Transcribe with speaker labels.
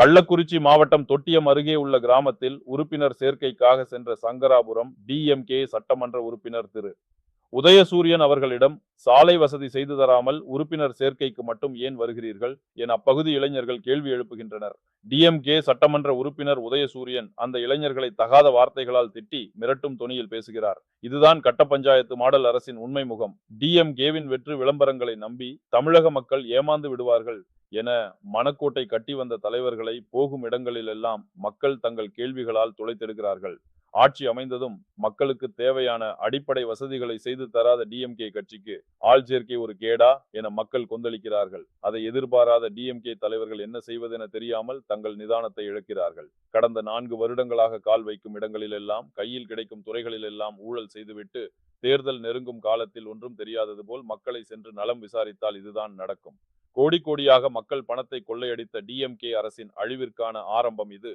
Speaker 1: கள்ளக்குறிச்சி மாவட்டம் தொட்டியம் அருகே உள்ள கிராமத்தில் உறுப்பினர் சேர்க்கைக்காக சென்ற சங்கராபுரம் டிஎம்கே சட்டமன்ற உறுப்பினர் திரு. உதயசூரியன் அவர்களிடம் சாலை வசதி செய்து தராமல் உறுப்பினர் சேர்க்கைக்கு மட்டும் ஏன் வருகிறீர்கள்? என அப்பகுதி இளைஞர்கள் கேள்வி எழுப்புகின்றனர். டிஎம்கே சட்டமன்ற உறுப்பினர் உதயசூரியன் அந்த இளைஞர்களை தகாத வார்த்தைகளால் திட்டி மிரட்டும் துணியில் பேசுகிறார். இதுதான் கட்ட பஞ்சாயத்து மாடல் அரசின் உண்மை முகம். டிஎம்கேவின் வெற்று விளம்பரங்களை நம்பி தமிழக மக்கள் ஏமாந்து விடுவார்கள். என மணக்கோட்டை கட்டி வந்த தலைவர்களை போகும் இடங்களிலெல்லாம் மக்கள் தங்கள் கேள்விகளால் துளைத்தெடுக்கிறார்கள் ஆட்சி அமைந்ததும் மக்களுக்கு தேவையான அடிப்படை வசதிகளை செய்து தராத டிஎம்கே கட்சிக்கு ஆள் சேர்க்கை ஒரு கேடா என மக்கள் கொந்தளிக்கிறார்கள். அதை எதிர்பாராத டிஎம்கே தலைவர்கள் என்ன செய்வதென தெரியாமல் தங்கள் நிதானத்தை இழக்கிறார்கள். கடந்த நான்கு வருடங்களாக கால் வைக்கும் இடங்களிலெல்லாம் கையில் கிடைக்கும் துறைகளிலெல்லாம் ஊழல் செய்துவிட்டு தேர்தல் நெருங்கும் காலத்தில் ஒன்றும் தெரியாதது போல் மக்களை சென்று நலம் விசாரித்தால் இதுதான் நடக்கும். கோடி கோடியாக மக்கள் பணத்தை கொள்ளையடித்த டிஎம்கே அரசின் அழிவிற்கான ஆரம்பம் இது.